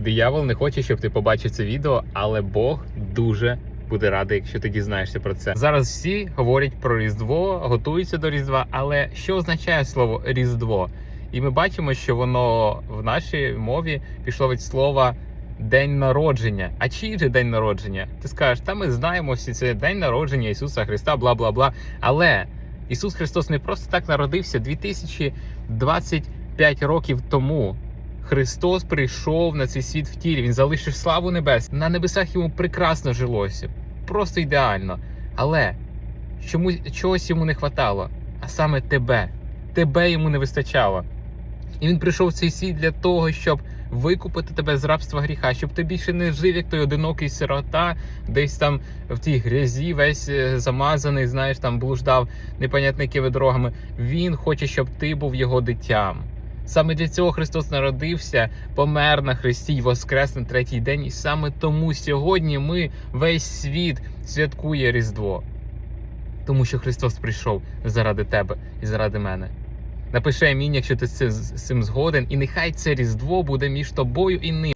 Диявол не хоче, щоб ти побачив це відео, але Бог дуже буде радий, якщо ти дізнаєшся про це. Зараз всі говорять про Різдво, готуються до Різдва, але що означає слово Різдво? І ми бачимо, що воно в нашій мові пішло від слова день народження. А чий же день народження? Ти скажеш, та ми знаємо всі це день народження Ісуса Христа, бла бла бла. Але Ісус Христос не просто так народився 2025 років тому. Христос прийшов на цей світ в тілі. Він залишив славу небес. На небесах йому прекрасно жилося, просто ідеально. Але чому чогось йому не хватало? А саме тебе. Тебе йому не вистачало. І він прийшов в цей світ для того, щоб викупити тебе з рабства гріха, щоб ти більше не жив, як той одинокий сирота, десь там в тій грязі, весь е, замазаний, знаєш, там блуждав непонятно якими дорогами. Він хоче, щоб ти був його дитям. Саме для цього Христос народився, помер на Христі й воскрес на третій день. І саме тому сьогодні ми весь світ святкує Різдво. Тому що Христос прийшов заради тебе і заради мене. Напиши амінь, якщо ти з цим- згоден, і нехай це Різдво буде між тобою і ним.